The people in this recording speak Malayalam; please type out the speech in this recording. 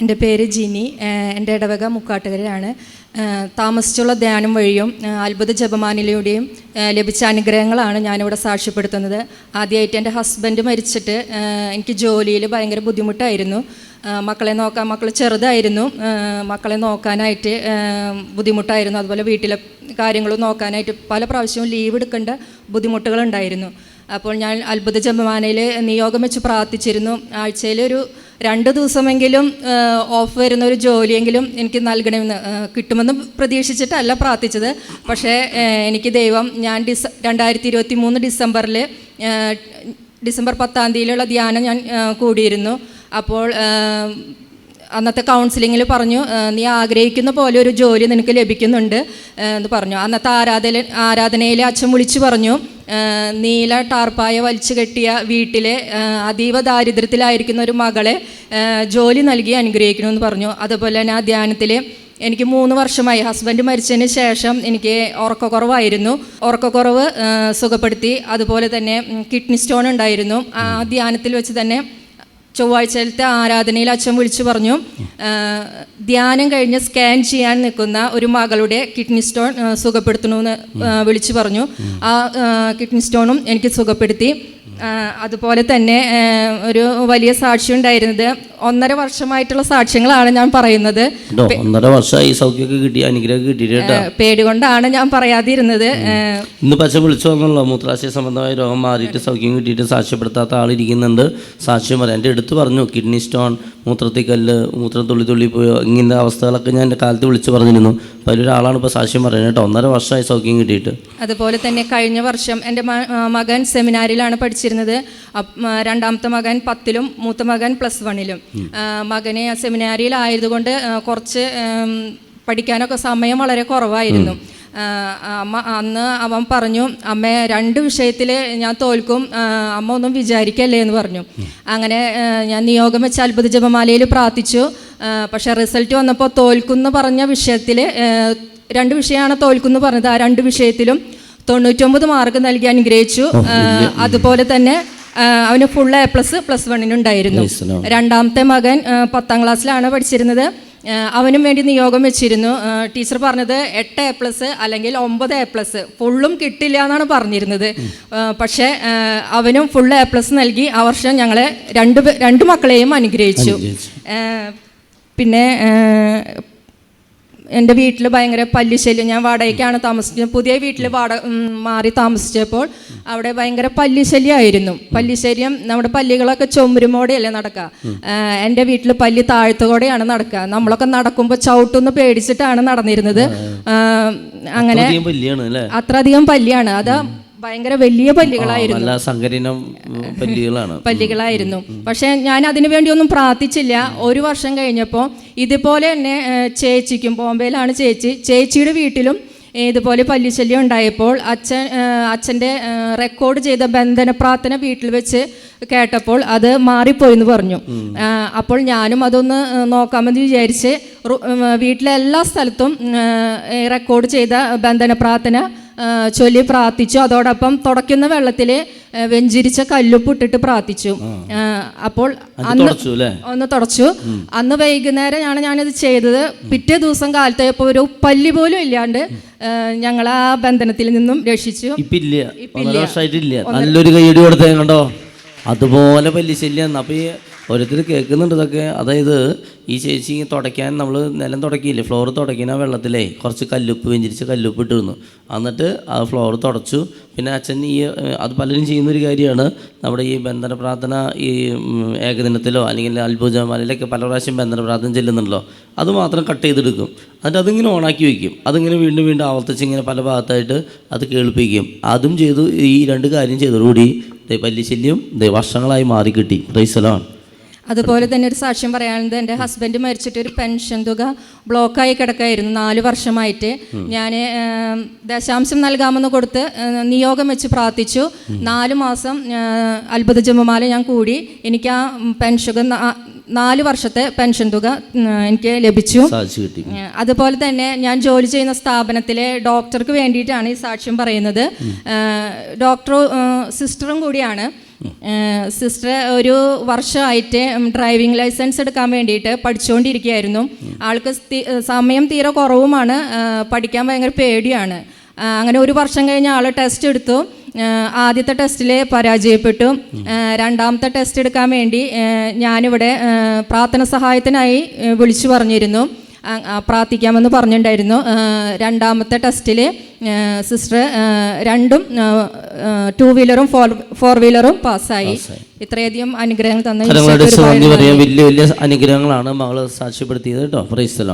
എന്റെ പേര് ജിനി എന്റെ ഇടവക മുക്കാട്ടുകരയാണ് താമസിച്ചുള്ള ധ്യാനം വഴിയും അത്ഭുത ജപമാനിലൂടെയും ലഭിച്ച അനുഗ്രഹങ്ങളാണ് ഞാനിവിടെ സാക്ഷ്യപ്പെടുത്തുന്നത്. ആദ്യമായിട്ട് എന്റെ ഹസ്ബൻഡ് മരിച്ചിട്ട് എനിക്ക് ജോലിയിൽ ഭയങ്കര ബുദ്ധിമുട്ടായിരുന്നു. മക്കളെ നോക്കാൻ മക്കൾ ചെറുതായിരുന്നു. മക്കളെ നോക്കാനായിട്ട് ബുദ്ധിമുട്ടായിരുന്നു. അതുപോലെ വീട്ടിലെ കാര്യങ്ങൾ നോക്കാനായിട്ട് പല പ്രാവശ്യവും ലീവ് എടുക്കേണ്ട ബുദ്ധിമുട്ടുകളുണ്ടായിരുന്നു. അപ്പോൾ ഞാൻ അത്ഭുത ജപമാനയിൽ നിയോഗം വെച്ച് പ്രാർത്ഥിച്ചിരുന്നു. ആഴ്ചയിൽ ഒരു രണ്ട് ദിവസമെങ്കിലും ഓഫ് വരുന്ന ഒരു ജോലിയെങ്കിലും എനിക്ക് നൽകണമെന്ന് കിട്ടുമെന്ന് പ്രതീക്ഷിച്ചിട്ടല്ല പ്രാർത്ഥിച്ചത്. പക്ഷേ എനിക്ക് ദൈവം ഞാൻ ഡിസ രണ്ടായിരത്തി ഇരുപത്തി മൂന്ന് ഡിസംബറിൽ ഡിസംബർ പത്താം തീയതിയിലുള്ള ധ്യാനം ഞാൻ കൂടിയിരുന്നു. അപ്പോൾ അന്നത്തെ കൗൺസിലിങ്ങിൽ പറഞ്ഞു നീ ആഗ്രഹിക്കുന്ന പോലെ ഒരു ജോലി നിനക്ക് ലഭിക്കുന്നുണ്ട് എന്ന് പറഞ്ഞു. അന്നത്തെ ആരാധന ആരാധനയിൽ അച്ഛൻ വിളിച്ചു പറഞ്ഞു നീല ടാർപ്പായ വലിച്ചു കെട്ടിയ വീട്ടിലെ അതീവ ദാരിദ്ര്യത്തിലായിരിക്കുന്ന ഒരു മകളെ ജോലി നൽകി അനുഗ്രഹിക്കണമെന്ന് പറഞ്ഞു. അതുപോലെ തന്നെ ആ ധ്യാനത്തിൽ എനിക്ക് മൂന്ന് വർഷമായി. ഹസ്ബൻഡ് മരിച്ചതിന് ശേഷം എനിക്ക് ഉറക്കക്കുറവായിരുന്നു. ഉറക്കക്കുറവ് സുഖപ്പെടുത്തി. അതുപോലെ തന്നെ കിഡ്നി സ്റ്റോൺ ഉണ്ടായിരുന്നു. ആ ധ്യാനത്തിൽ വെച്ച് തന്നെ ചൊവ്വാഴ്ചയിലത്തെ ആരാധനയിൽ അച്ഛൻ വിളിച്ചു പറഞ്ഞു ധ്യാനം കഴിഞ്ഞ് സ്കാൻ ചെയ്യാൻ നിൽക്കുന്ന ഒരു മകളുടെ കിഡ്നി സ്റ്റോൺ സുഖപ്പെടുത്തണമെന്ന് വിളിച്ചു പറഞ്ഞു. ആ കിഡ്നി സ്റ്റോണും എനിക്ക് സുഖപ്പെടുത്തി. അതുപോലെ തന്നെ ഒരു വലിയ സാക്ഷി ഉണ്ടായിരുന്നത് ഒന്നര വർഷമായിട്ടുള്ള സാക്ഷ്യങ്ങളാണ് ഞാൻ പറയുന്നത്. ഒന്നര വർഷമായി സൗഖ്യമൊക്കെ കിട്ടി അനുഗ്രഹം കിട്ടിയിട്ട് പേടികൊണ്ടാണ് ഞാൻ പറയാതിരുന്നത്. ഇന്ന് പച്ച വിളിച്ചു വന്നല്ലോ മൂത്രാശയ സംബന്ധമായ രോഗം മാറിയിട്ട് സൗഖ്യം കിട്ടിയിട്ട് സാക്ഷ്യപ്പെടുത്താത്ത ആളിരിക്കുന്നുണ്ട് സാക്ഷ്യം പറയാം. എന്റെ അടുത്ത് പറഞ്ഞു കിഡ്നി സ്റ്റോൺ മൂത്രത്തിൽ കല്ല് മൂത്രം തുള്ളി തുള്ളി പോയോ ഇങ്ങനത്തെ അവസ്ഥകളൊക്കെ ഞാൻ എന്റെ കാലത്ത് വിളിച്ച് പറഞ്ഞിരുന്നു. അപ്പോൾ അതിലൊരാളാണ് ഇപ്പോൾ സാക്ഷ്യം പറയുന്നത് കേട്ടോ. ഒന്നര വർഷമായി സൗഖ്യം കിട്ടിയിട്ട്. അതുപോലെ തന്നെ കഴിഞ്ഞ വർഷം എന്റെ മകൻ സെമിനാരിലാണ് പഠിച്ചിരുന്നത്. രണ്ടാമത്തെ മകൻ പത്തിലും മൂത്ത മകൻ പ്ലസ് വണ്ണിലും. മകനെ സെമിനാരിയിലായതുകൊണ്ട് കുറച്ച് പഠിക്കാനൊക്കെ സമയം വളരെ കുറവായിരുന്നു. അമ്മ അന്ന് അവൻ പറഞ്ഞു അമ്മ രണ്ട് വിഷയത്തിൽ ഞാൻ തോൽക്കും. അമ്മ ഒന്നും വിചാരിക്കല്ലേ? എന്ന് പറഞ്ഞു. അങ്ങനെ ഞാൻ നിയോഗം വെച്ച് അത്ഭുത ജപമാലയിൽ പ്രാർത്ഥിച്ചു. പക്ഷെ റിസൾട്ട് വന്നപ്പോൾ തോൽക്കുന്നു പറഞ്ഞ വിഷയത്തിൽ രണ്ട് വിഷയമാണ് തോൽക്കുന്നു പറഞ്ഞത്. ആ രണ്ട് വിഷയത്തിലും തൊണ്ണൂറ്റൊമ്പത് മാർക്ക് നൽകി അനുഗ്രഹിച്ചു. അതുപോലെ തന്നെ അവന് ഫുൾ എ പ്ലസ് പ്ലസ് വണ്ണിനുണ്ടായിരുന്നു രണ്ടാമത്തെ മകൻ പത്താം ക്ലാസ്സിലാണ് പഠിച്ചിരുന്നത്. അവനും വേണ്ടി നിയോഗം വെച്ചിരുന്നു. ടീച്ചർ പറഞ്ഞത് എട്ട് എ പ്ലസ് അല്ലെങ്കിൽ ഒമ്പത് എ പ്ലസ് ഫുള്ളും കിട്ടില്ല എന്നാണ് പറഞ്ഞിരുന്നത്. പക്ഷേ അവനും ഫുൾ എ പ്ലസ് നൽകി. ആ വർഷം ഞങ്ങളെ രണ്ട് രണ്ട് മക്കളെയും അനുഗ്രഹിച്ചു. പിന്നെ എന്റെ വീട്ടിൽ ഭയങ്കര പല്ലിശല്യം. ഞാൻ വാടകയ്ക്കാണ് താമസിച്ചത്. പുതിയ വീട്ടിൽ വാട മാറി താമസിച്ചപ്പോൾ അവിടെ ഭയങ്കര പല്ലിശല്യമായിരുന്നു പല്ലിശല്യം നമ്മുടെ പല്ലികളൊക്കെ ചുമരുമോടെയല്ലേ നടക്കുക എന്റെ വീട്ടിൽ പല്ലി താഴ്ത്തുകൂടെയാണ് നടക്കുക നമ്മളൊക്കെ നടക്കുമ്പോൾ ചവിട്ടുന്ന് പേടിച്ചിട്ടാണ് നടന്നിരുന്നത്. അങ്ങനെ അത്രയധികം പല്ലിയാണ് അത് ഭയങ്കര വലിയ പല്ലികളായിരുന്നു. നല്ല സങ്കരീനം പല്ലികളാണ്. പല്ലികളായിരുന്നു. പക്ഷെ ഞാൻ അതിനു വേണ്ടി ഒന്നും പ്രാർത്ഥിച്ചില്ല. ഒരു വർഷം കഴിഞ്ഞപ്പോൾ ഇതുപോലെ തന്നെ ചേച്ചിക്കും ബോംബെയിലാണ് ചേച്ചി ചേച്ചിയുടെ വീട്ടിലും ഇതുപോലെ പല്ലിശല്യം ഉണ്ടായപ്പോൾ അച്ഛൻ അച്ഛന്റെ റെക്കോർഡ് ചെയ്ത ബന്ധന പ്രാർത്ഥന വീട്ടിൽ വെച്ച് കേട്ടപ്പോൾ അത് മാറിപ്പോയി എന്ന് പറഞ്ഞു അപ്പോൾ ഞാനും അതൊന്ന് നോക്കാമെന്ന് വിചാരിച്ച് വീട്ടിലെ എല്ലാ സ്ഥലത്തും റെക്കോർഡ് ചെയ്ത ബന്ധന പ്രാർത്ഥന ചൊല്ലി പ്രാർത്ഥിച്ചു. അതോടൊപ്പം തുടയ്ക്കുന്ന വെള്ളത്തിൽ വെഞ്ചിരിച്ച കല്ലുപ്പ് ഇട്ടിട്ട് പ്രാർത്ഥിച്ചു. അപ്പോൾ അന്ന് ഒന്ന് തുടച്ചു. അന്ന് വൈകുന്നേരമാണ് ഞാനത് ചെയ്തത്. പിറ്റേ ദിവസം കാലത്തായപ്പോൾ ഒരു പല്ലി പോലും ഇല്ലാണ്ട് ഞങ്ങൾ ആ ബന്ധനത്തിൽ നിന്നും രക്ഷിച്ചു. ഇപ്പില്ല. നല്ലൊരു കൈയടി കൊടുത്തേ കണ്ടോ? അതുപോലെ വലിയ ശല്യമാണ്. അപ്പോൾ ഈ ഓരോരുത്തർ കേൾക്കുന്നുണ്ട് ഇതൊക്കെ. അതായത് ഈ ചേച്ചി തുടയ്ക്കാൻ നമ്മൾ നിലം തുടക്കിയില്ലേ? ഫ്ലോർ തുടയ്ക്കുന്ന വെള്ളത്തിലേ കുറച്ച് കല്ലുപ്പ് വെഞ്ചിരിച്ച് കല്ലുപ്പ് ഇട്ടിരുന്നു. എന്നിട്ട് ആ ഫ്ലോർ തുടച്ചു. പിന്നെ അച്ഛൻ ഈ അത് പലരും ചെയ്യുന്നൊരു കാര്യമാണ്. നമ്മുടെ ഈ ബന്ധന പ്രാർത്ഥന ഈ ഏകദിനത്തിലോ അല്ലെങ്കിൽ അത്ഭുതമാലയിലൊക്കെ പല പ്രാവശ്യം ബന്ധന പ്രാർത്ഥന ചെല്ലുന്നുണ്ടല്ലോ. അത് മാത്രം കട്ട് ചെയ്തെടുക്കും. എന്നിട്ട് അതിങ്ങനെ ഓണാക്കി വയ്ക്കും അതിങ്ങനെ വീണ്ടും വീണ്ടും ആവർത്തിച്ച് ഇങ്ങനെ പല ഭാഗത്തായിട്ട് അത് കേൾപ്പിക്കും. അതും ചെയ്തു ഈ രണ്ട് കാര്യം ചെയ്തതോടുകൂടി പല്ലിശല്യം വർഷങ്ങളായി മാറി കിട്ടി. റൈസലാണ് അതുപോലെ തന്നെ ഒരു സാക്ഷ്യം പറയാനുള്ളത് എന്റെ ഹസ്ബൻഡ് മരിച്ചിട്ട് ഒരു പെൻഷൻ തുക ബ്ലോക്കായി കിടക്കായിരുന്നു നാല് വർഷമായിട്ട്. ഞാൻ ദശാംശം നൽകാമെന്ന് കൊടുത്ത് നിയോഗം വെച്ച് പ്രാർത്ഥിച്ചു. നാല് മാസം അത്ഭുത ജമ്മമാല ഞാൻ കൂടി. എനിക്ക് ആ പെൻഷൻ നാല് വർഷത്തെ പെൻഷൻ തുക എനിക്ക് ലഭിച്ചു. അതുപോലെ തന്നെ ഞാൻ ജോലി ചെയ്യുന്ന സ്ഥാപനത്തിലെ ഡോക്ടർക്ക് വേണ്ടിയിട്ടാണ് ഈ സാക്ഷ്യം പറയുന്നത്. ഡോക്ടറും ഡോക്ടർ സിസ്റ്ററും കൂടിയാണ്. സിസ്റ്റർ ഒരു വർഷമായിട്ട് ഡ്രൈവിംഗ് ലൈസൻസ് എടുക്കാൻ വേണ്ടിയിട്ട് പഠിച്ചുകൊണ്ടിരിക്കുകയായിരുന്നു. ആൾക്ക് സമയം തീരെ കുറവുമാണ്. പഠിക്കാൻ ഭയങ്കര പേടിയാണ്. അങ്ങനെ ഒരു വർഷം കഴിഞ്ഞ് ആൾ ടെസ്റ്റ് എടുത്തു. ആദ്യത്തെ ടെസ്റ്റിൽ പരാജയപ്പെട്ടു. രണ്ടാമത്തെ ടെസ്റ്റ് എടുക്കാൻ വേണ്ടി ഞാനിവിടെ പ്രാർത്ഥന സഹായത്തിനായി വിളിച്ചു പറഞ്ഞിരുന്നു. പ്രാർത്ഥിക്കാമെന്ന് പറഞ്ഞിട്ടുണ്ടായിരുന്നു. രണ്ടാമത്തെ ടെസ്റ്റിൽ സിസ്റ്റർ രണ്ടും ടു വീലറും ഫോർ ഫോർ വീലറും പാസ്സായി. ഇത്രയധികം അനുഗ്രഹങ്ങൾ തന്ന വലിയ വലിയ അനുഗ്രഹങ്ങളാണ് മകൾ സാക്ഷ്യപ്പെടുത്തിയത് കേട്ടോ.